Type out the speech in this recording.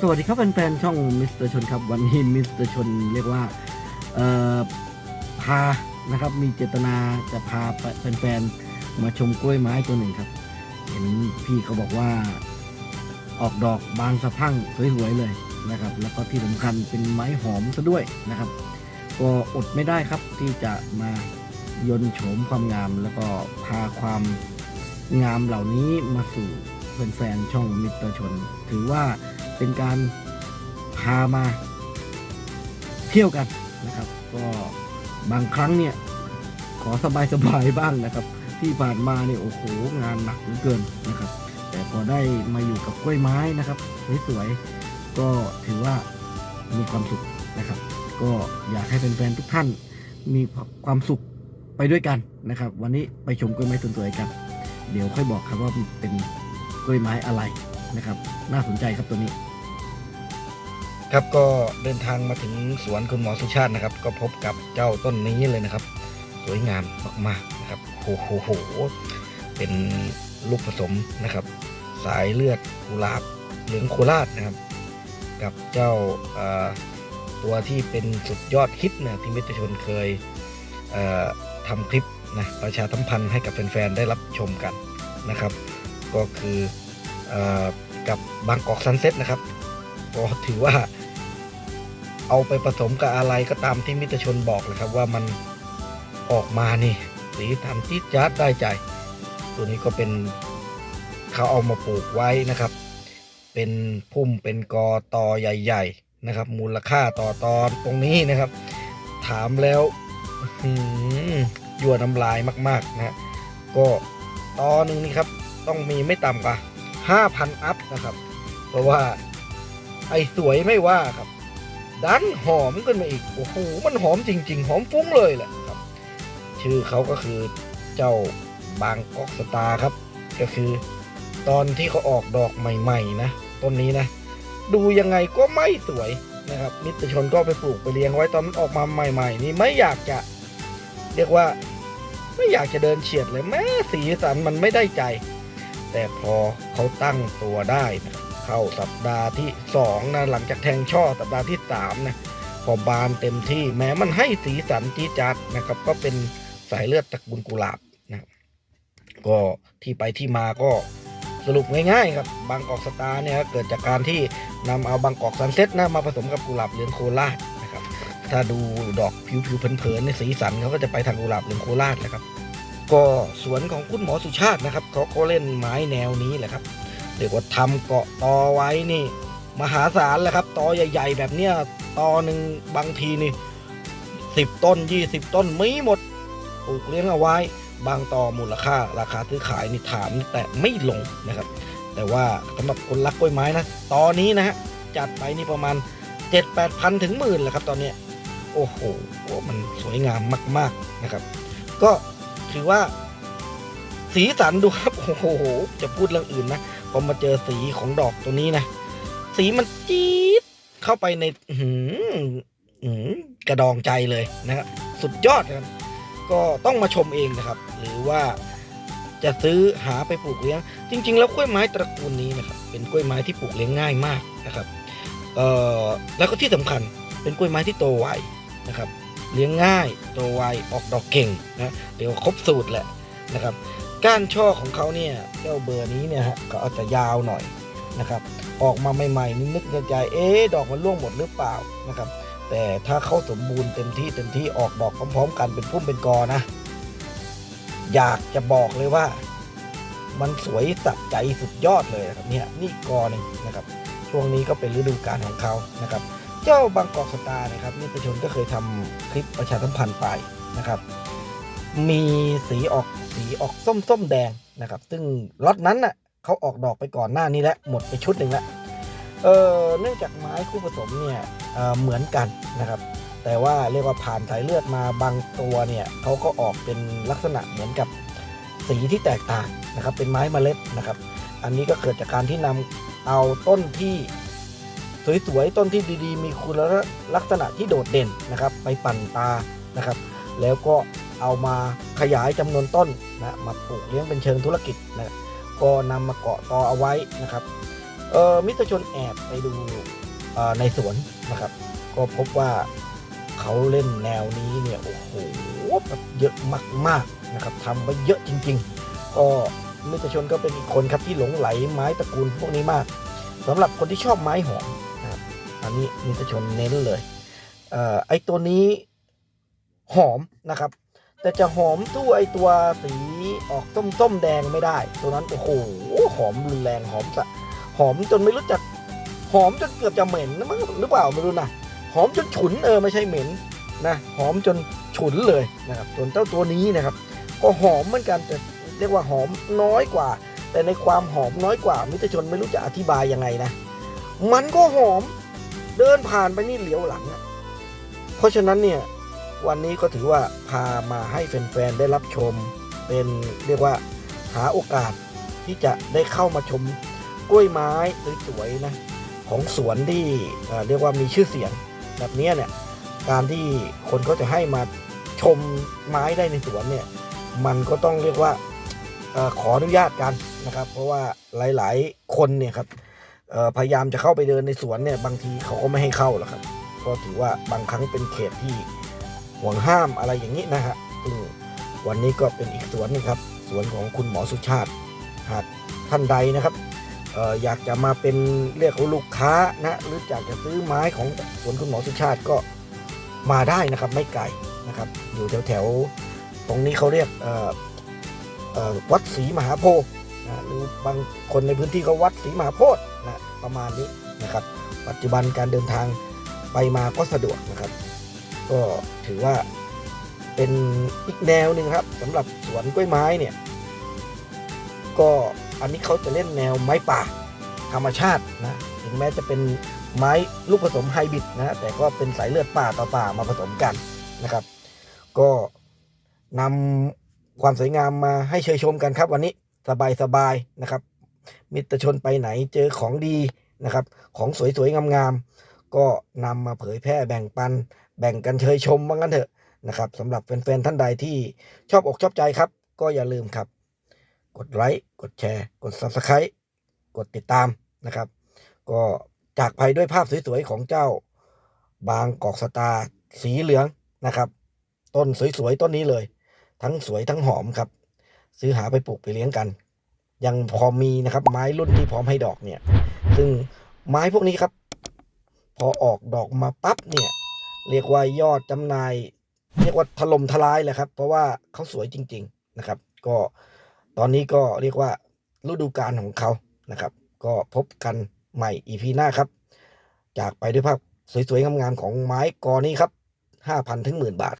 สวัสดีครับแฟนๆช่องมิสเตอร์ชนครับวันนี้มิสเตอร์ชนเรียกว่าเอ่อพานะครับมีเจตนาจะพาแฟนๆมาชมกล้วยไม้ตัวหนึ่งครับ เห็นพี่เขาบอกว่าออกดอกบานสะพั่งสวยๆเลยนะครับ แล้วก็ที่สำคัญเป็นไม้หอมซะด้วยนะครับ ก็อดไม่ได้ครับที่จะมายนโฉมความงาม แล้วก็พาความงามเหล่านี้มาสู่แฟนๆช่องมิสเตอร์ชน ถือว่า เป็นการพามาเที่ยวกันนะครับ ก็บางครั้งเนี่ยขอสบายๆบ้างนะครับ ที่ผ่านมาเนี่ยโอ้โหงานหนักเหลือเกินนะครับ แต่พอได้มาอยู่กับกล้วยไม้นะครับสวยๆก็ถือว่ามีความสุขนะครับ ก็อยากให้แฟนๆทุกท่านมีความสุขไปด้วยกันนะครับ วันนี้ไปชมกล้วยไม้สวยๆกัน เดี๋ยวค่อยบอกครับว่าเป็นกล้วยไม้อะไรนะครับ น่าสนใจครับตัวนี้ ครับก็เดินทางมาถึงสวนคุณหมอสุชาตินะครับ ก็พบกับเจ้าต้นนี้เลยนะครับ สวยงามมากๆนะครับโอ้โหโหเป็นลูกผสมนะครับ สายเลือดกุหลาบเหลืองโคราชนะครับ กับเจ้าตัวที่เป็นสุดยอดฮิตนะที่มิตรชนเคยเอ่อทำคลิปนะประชาสัมพันธ์ให้กับแฟนๆได้รับชมกันนะครับ ก็คืออกับบางกอกซันเซ็ตนะครับก็ถือว่า เอาไปผสมกับอะไรก็ตามที่มิตรชนบอกเลยครับว่ามันออกมานี่สีสันจี๊ดจ๊าดได้ใจ ตัวนี้ก็เป็นเขาเอามาปลูกไว้นะครับ เป็นพุ่มเป็นกอตอใหญ่ ๆนะครับ มูลค่าต่อตอนตรงนี้นะครับ ถามแล้วยั่วน้ำลายมากๆนะฮะก็ตอหนึ่งนี่ครับ ต้องมีไม่ต่ำกว่า5,000 อัพนะครับ เพราะว่าไอ้สวยไม่ว่าครับ ดันหอมขึ้นมาอีก โอ้โห มันหอมจริง ๆ หอมฟุ้งเลยแหละครับ ชื่อเขาก็คือเจ้าบางกอกสตาร์ครับ ก็คือ ตอนที่เขาออกดอกใหม่ ๆ นะ ต้นนี้นะ ดูยังไงก็ไม่สวยนะครับ มิตรชนก็ไปปลูกไปเลี้ยงไว้ตอนมันออกมาใหม่ ๆ นี่ไม่อยากจะ เรียกว่า ไม่อยากจะเดินเฉียดเลยแม้สีสันมันไม่ได้ใจ แต่พอเขาตั้งตัวได้นะ เข้าสัปดาห์ที่2นะหลังจากแทงช่อสัปดาห์ที่3นะพอบานเต็มที่แม้มันให้สีสันจี๊จัดนะครับ ก็เป็นสายเลือดตระกูลกุหลาบนะครับก็ที่ไปที่มาก็สรุปง่ายๆครับบางกอกสตาร์เนี่ยเกิดจากการที่นำเอาบางกอกซันเซ็ตนะมาผสมกับกุหลาบเหลืองโคราชนะครับ ถ้าดูดอกผิวๆเผินๆในสีสันเขาก็จะไปทางกุหลาบเหลืองโคราชนะครับ ก็สวนของคุณหมอสุชาตินะครับเขาก็เล่นไม้แนวนี้แหละครับ เรียกว่าทำเกาะตอไว้นี่ มหาศาลแหละครับตอใหญ่ ๆ แบบเนี้ยตอหนึ่งบางทีนี่สิบต้นยี่สิบต้นไม่หมดปลูกเลี้ยงเอาไว้ บางตอมูลค่า ราคาซื้อขายนี่ถามแต่ไม่ลงนะครับ แต่ว่าสำหรับคนรักกล้วยไม้นะตอนนี้นะฮะจัดไปนี่ประมาณเจ็ดแปดพันถึงหมื่นแหละครับตอนเนี้ยโอ้โหมันสวยงามมาก ๆนะครับ ก็ถือว่า สีสันดูครับโอ้โหจะพูดเรื่องอื่นนะพอมาเจอสีของดอกตัวนี้นะสีมันจี๊ดเข้าไปในหืออื้อหือกระดองใจเลยนะครับสุดยอดครับก็ต้องมาชมเองนะครับ หรือว่าจะซื้อหาไปปลูกเลี้ยง จริง ๆ แล้วกล้วยไม้ตระกูลนี้นะครับเป็นกล้วยไม้ที่ปลูกเลี้ยงง่ายมากนะครับเอ่อแล้วก็ที่สำคัญเป็นกล้วยไม้ที่โตไวนะครับ เลี้ยงง่ายโตไวออกดอกเก่งนะเดี๋ยวครบสูตรแหละนะครับ ก้านช่อของเขาเนี่ยเจ้าเบอร์นี้เนี่ยฮะก็อาจจะยาวหน่อยนะครับ ออกมาใหม่ๆนี่นึกในใจเอ๊ดอกมันร่วงหมดหรือเปล่านะครับ แต่ถ้าเขาสมบูรณ์เต็มที่เต็มที่ออกดอกพร้อมๆ กันเป็นพุ่มเป็นกอนะ อยากจะบอกเลยว่า มันสวยสับใจสุดยอดเลยนะครับเนี่ยนี่กอนึงนะครับ ช่วงนี้ก็เป็นฤดูกาลของเขานะครับ เจ้าบางกอกสตาร์นะครับนิตชนก็เคยทำคลิปประชาสัมพันธ์ไปนะครับ มีสีออกสีออกส้มส้มแดงนะครับ ซึ่งล็อตนั้นน่ะเขาออกดอกไปก่อนหน้านี้แล้วหมดไปชุดหนึ่งแล้วเออเนื่องจากไม้คู่ผสมเนี่ยเเหมือนกันนะครับ แต่ว่าเรียกว่าผ่านสายเลือดมาบางตัวเนี่ยเขาก็ออกเป็นลักษณะเหมือนกับสีที่แตกต่างนะครับ เป็นไม้เมล็ดนะครับ อันนี้ก็เกิดจากการที่นำเอาต้นที่สวยๆต้นที่ดีๆ มีคุณลักษณะที่โดดเด่นนะครับ ไปปั่นตานะครับ แล้วก็ เอามาขยายจำนวนต้นนะมาปลูกเลี้ยงเป็นเชิงธุรกิจนะก็นำมาเกาะตอเอาไว้นะครับเออมิตรชนแอบไปดูในสวนนะครับ ก็พบว่าเขาเล่นแนวนี้เนี่ยโอ้โหแบบเยอะมากๆนะครับทำไปเยอะจริง ๆ ก็มิตรชนก็เป็นอีกคนครับที่หลงไหลไม้ตระกูลพวกนี้มากสำหรับคนที่ชอบไม้หอมนะครับอันนี้มิตรชนเน้นเลยเอ่อไอตัวนี้หอมนะครับ แต่จะหอมตู้ไอตัวสีออกส้มส้มแดงไม่ได้ ตัวนั้นโอ้โหหอมรุนแรงหอมสะหอมจนไม่รู้จักหอมจนเกือบจะเหม็นนะมั้งหรือเปล่าไม่รู้นะหอมจนฉุนเออไม่ใช่เหม็นนะหอมจนฉุนเลยนะครับส่วนเจ้าตัวนี้นะครับ ก็หอมเหมือนกันแต่เรียกว่าหอมน้อยกว่า แต่ในความหอมน้อยกว่ามิตรชนไม่รู้จะอธิบายยังไงนะ มันก็หอมเดินผ่านไปนี่เหลียวหลัง เพราะฉะนั้นเนี่ย วันนี้ก็ถือว่าพามาให้แฟนๆได้รับชม เป็นเรียกว่าหาโอกาสที่จะได้เข้ามาชมกล้วยไม้สวยๆนะของสวนที่เรียกว่ามีชื่อเสียง แบบนี้เนี่ยการที่คนก็จะให้มาชมไม้ได้ในสวนเนี่ยมันก็ต้องเรียกว่าอขออนุญาตกันนะครับ เพราะว่าหลายๆคนเนี่ยครับพยายามจะเข้าไปเดินในสวนเนี่ยบางทีเขาก็ไม่ให้เข้าหรอกครับ ก็ถือว่าบางครั้งเป็นเขตที่ ห่วงห้ามอะไรอย่างนี้นะฮะซึ่งวันนี้ก็เป็นอีกสวนหนึงครับ สวนของคุณหมอสุชาติ หากท่านใดนะครับอออยากจะมาเป็นเรียกว่าลูกค้านะหรืออยากจะซื้อไม้ของสวนคุณหมอสุชาติก็มาได้นะครับไม่ไกลนะครับ อยู่แถวแถวๆตรงนี้เขาเรียกวัดศรีมหาโพธิ์นะหรือบางคนในพื้นที่ก็วัดศรีมหาโพธิ์นะประมาณนี้นะครับ ปัจจุบันการเดินทางไปมาก็สะดวกนะครับ ก็ถือว่าเป็นอีกแนวหนึ่งครับสำหรับสวนกล้วยไม้เนี่ย ก็อันนี้เขาจะเล่นแนวไม้ป่าธรรมชาตินะถึงแม้จะเป็นไม้ลูกผสมไฮบริดนะแต่ก็เป็นสายเลือดป่าต่อป่ามาผสมกันนะครับ ก็นำความสวยงามมาให้เชยชมกันครับ วันนี้สบายสบายนะครับ มิตรชนไปไหนเจอของดีนะครับ ของสวยๆงามๆก็นำมาเผยแพร่แบ่งปัน แบ่งกันเชยชมว่างกันเถอะนะครับสำหรับแฟนๆท่านใดที่ชอบอกชอบใจครับ ก็อย่าลืมครับ กดไลค์กดแชร์ กด Subscribe กดติดตามนะครับ ก็จากไปด้วยภาพสวยๆของเจ้าบางกอกสตาร์สีเหลืองนะครับ ต้นสวยๆต้นนี้เลย ทั้งสวยทั้งหอมครับ ซื้อหาไปปลูกไปเลี้ยงกัน ยังพอมีนะครับ ไม้รุ่นที่พร้อมให้ดอกเนี่ย ซึ่งไม้พวกนี้ครับ พอออกดอกมาปั๊บเนี่ย เรียกว่ายอดจำหน่าย เรียกว่าถล่มทลายเลยครับ เพราะว่าเขาสวยจริง ๆนะครับ ก็ตอนนี้ก็เรียกว่าฤดูกาลของเขานะครับ ก็พบกันใหม่อีพีหน้าครับ จากไปด้วยภาพสวยๆงามๆของไม้กอนี้ครับ5,000ถึงหมื่นบาท